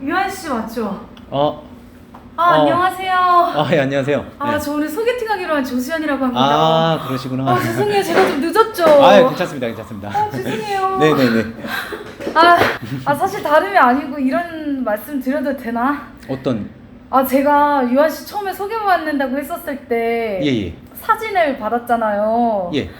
유한 씨 맞죠? 어, 아 어. 안녕하세요. 아, 예, 안녕하세요. 아 네. 저 오늘 소개팅하기로 한 조수연이라고 합니다. 아, 그러시구나. 아 죄송해요 제가 좀 늦었죠. 아, 예, 괜찮습니다, 괜찮습니다. 아 죄송해요. 네 네 네. 아, 아 사실 다름이 아니고 이런 말씀 드려도 되나? 어떤, 아 제가 유한 씨 처음에 소개받는다고 했었을 때 예, 예. 사진을 받았잖아요. 예.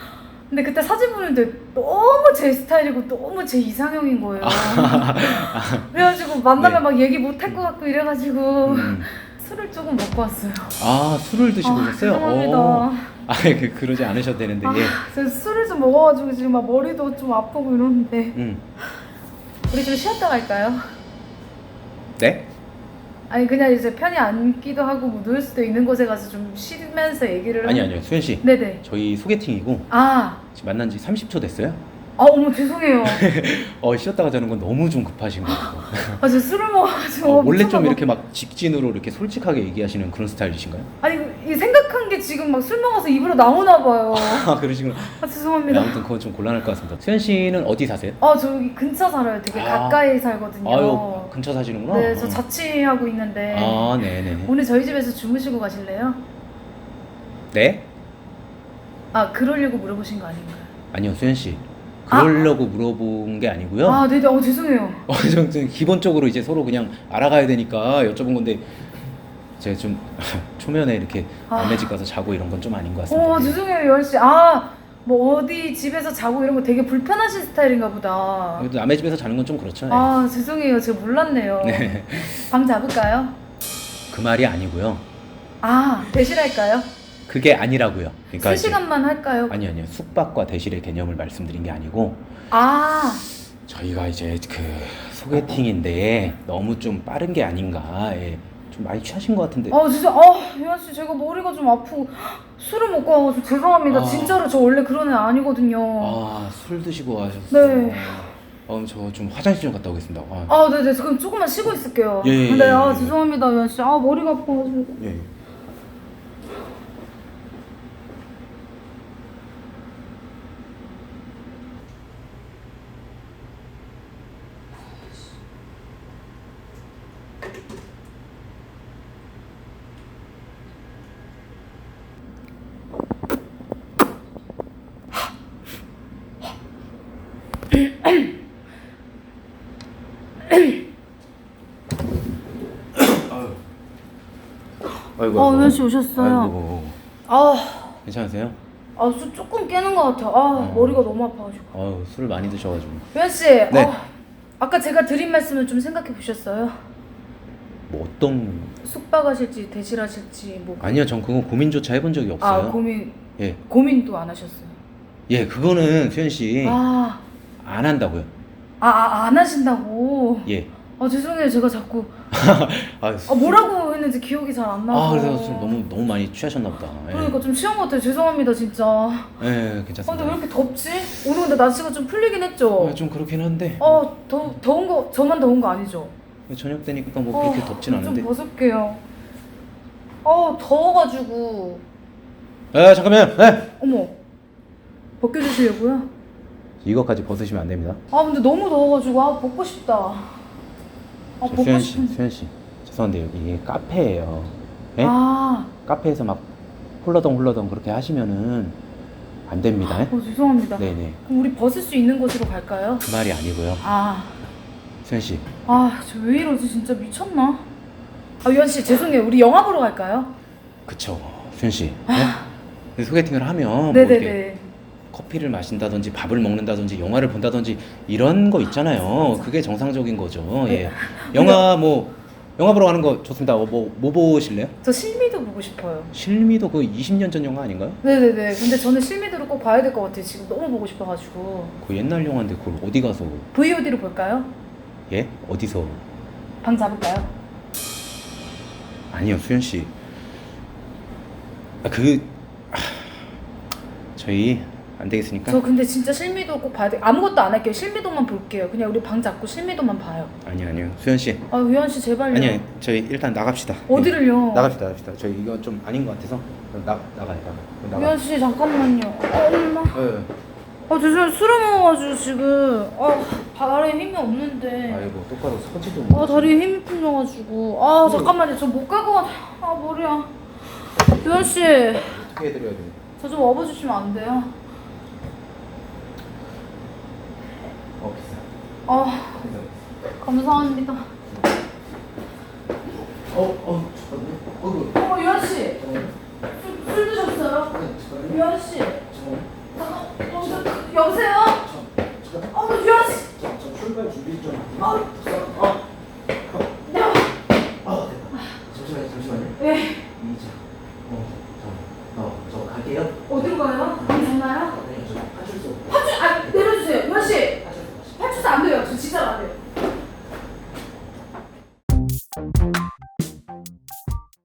근데 그때 사진 보는데 너무 제 스타일이고 너무 제 이상형인 거예요. 그래가지고 만나면 네. 막 얘기 못 할 것 같고 이래가지고 음. 술을 조금 먹고 왔어요. 아, 술을 드시고 아, 오셨어요? 죄송합니다. 어. 아, 그, 그러지 않으셔도 되는데, 아, 예. 제가 술을 좀 먹어가지고 지금 막 머리도 좀 아프고 이러는데 음. 우리 좀 쉬었다 갈까요? 네? 아니 그냥 이제 편히 앉기도 하고 뭐 누울 수도 있는 곳에 가서 좀 쉬면서 얘기를 아니, 하- 아니요. 수현 씨. 네네 저희 소개팅이고, 아, 지금 만난 지 30초 됐어요? 아 어머 죄송해요 어, 쉬었다가 자는 건 너무 좀 급하신 것 같고. 아 저 술을 먹어가지고 어, 원래 미쳤나 좀 봐. 이렇게 막 직진으로 이렇게 솔직하게 얘기하시는 그런 스타일이신가요? 아니 게 지금 막 술 먹어서 입으로 나오나 봐요 아, 그러시구나. 아 네, 죄송합니다 아무튼 그건 좀 곤란할 것 같습니다. 수현 씨는 어디 사세요? 아 저기 근처 살아요 되게 아. 가까이 살거든요 아유, 근처 사시는구나. 네 저 자취하고 있는데 아, 네네. 오늘 저희 집에서 주무시고 가실래요? 네? 아 그러려고 물어보신 거 아닌가요? 아니요, 수현 씨. 그러려고 물어본 게 아니고요. 아 네네 어 죄송해요 어, 좀, 좀 기본적으로 이제 서로 그냥 알아가야 되니까 여쭤본 건데 제가 좀 초면에 이렇게 아. 남의 집 가서 자고 이런 건 좀 아닌 것 같습니다. 어 죄송해요 유한 씨 아 뭐 어디 집에서 자고 이런 거 되게 불편하신 스타일인가 보다 그래도 남의 집에서 자는 건 좀 그렇죠. 네. 아 죄송해요 제가 몰랐네요 네. 방 잡을까요? 그 말이 아니고요. 아 대실할까요? 그게 아니라고요. 그러니까 이제- 3시간만 할까요? 아니 아니요. 숙박과 대실의 개념을 말씀드린 게 아니고 아 저희가 이제 그 소개팅인데 너무 좀 빠른 게 아닌가. 예. 좀 많이 취하신 것 같은데. 아 진짜 아 유한 씨 제가 머리가 좀 아프고 술을 먹고 와가지고 죄송합니다 아. 진짜로 저 원래 그런 애 아니거든요 아, 술 드시고 하셨어요. 네. 어, 저좀 화장실 좀 갔다 오겠습니다. 아, 아 네네 그럼 조금만 쉬고 있을게요 예, 예, 네, 예, 아 예. 죄송합니다 유한 씨아 머리가 아파가지고 예. 아이고. 아씨 오셨어요 아이고. 아 괜찮으세요? 아, 술 조금 깨는 것 같아. 아, 어. 머리가 너무 아파가지고. 아유, 술을 많이 드셔가지고. 유한 씨, 네. 아, 아까 제가 드린 말씀을 좀 생각해 보셨어요? 뭐 어떤 숙박하실지 대실하실지 뭐. 아니요, 전 그거 고민조차 해본 적이 없어요. 아, 고민 예, 고민도 안 하셨어요. 예, 그거는 수현 씨 안 아, 한다고요. 아, 아, 안 하신다고. 예. 아, 죄송해요. 제가 자꾸 아, 아, 뭐라고 했는지 기억이 잘 안 나서. 아, 그래서 좀 너무 너무 많이 취하셨나 보다. 예. 그러니까 좀 취한 것 같아요. 죄송합니다, 진짜. 아, 예, 근데 괜찮습니다. 왜 이렇게 덥지? 오늘 근데 날씨가 좀 풀리긴 했죠. 어, 좀 그렇긴 한데 어, 더 더운 거 저만 더운 거 아니죠? 저녁 되니까 뭐 그렇게 어, 덥진 않은데. 좀 벗을게요. 어 더워가지고 아, 잠깐만. 예. 어머 벗겨주시려고요? 이거까지 벗으시면 안 됩니다. 아 근데 너무 더워가지고 아 벗고 싶다. 아 저 벗고 수현 씨, 싶은데. 수현 씨. 죄송한데 여기 이게 카페예요. 예? 아, 카페에서 막 홀러덩 홀러덩 그렇게 하시면은 안 됩니다. 어 죄송합니다. 네네. 그럼 우리 벗을 수 있는 곳으로 갈까요? 그 말이 아니고요. 아, 수현 씨. 아, 저 왜 이러지? 진짜 미쳤나? 아, 유한 씨 죄송해요. 우리 영화 보러 갈까요? 그쵸. 수현 씨. 네? 소개팅을 하면 뭐 아. 네네네. 커피를 마신다든지 밥을 먹는다든지 영화를 본다든지 이런 거 있잖아요. 그게 정상적인 거죠. 네. 예. 영화 뭐 영화 보러 가는 거 좋습니다. 어, 뭐, 뭐 보실래요? 저 실미도 보고 싶어요. 실미도 그 20년 전 영화 아닌가요? 네네네. 근데 저는 실미도를 꼭 봐야 될 것 같아요. 지금 너무 보고 싶어가지고. 그 옛날 영화인데 그걸 어디 가서 VOD로 볼까요? 예? 어디서? 방 잡을까요? 아니요, 수현 씨. 아, 그 아, 저희 안 되겠으니까 저 근데 진짜 실미도 꼭 봐야 돼. 아무것도 안 할게요. 실미도만 볼게요. 그냥 우리 방 잡고 실미도만 봐요. 아니 아니요. 수현 씨. 아 유한 씨 제발요. 아니 저희 일단 나갑시다. 어디를요? 예. 나갑시다, 나갑시다. 저희 이거 좀 아닌 것 같아서 나 나가요, 나가. 나가. 유한 씨 잠깐만요. 어, 엄마. 예. 아 죄송해요 술을 먹어가지고 지금 아 발에 힘이 없는데 아이고 똑바로 서지도 못. 아 다리에 힘이 풀려가지고 아 잠깐만요 저못 같아 아 머리야 씨저 좀 어떻게 해드려야 돼? 업어주시면 안 돼요? 어 비싸. 아 감사합니다 어 어 잠깐만. 어그. 어 유한 씨 술, 술 드셨어요? 유한 씨 잠깐 어, 저, 여보세요? 어 유한 씨저 출발 준비 좀. 어, 아,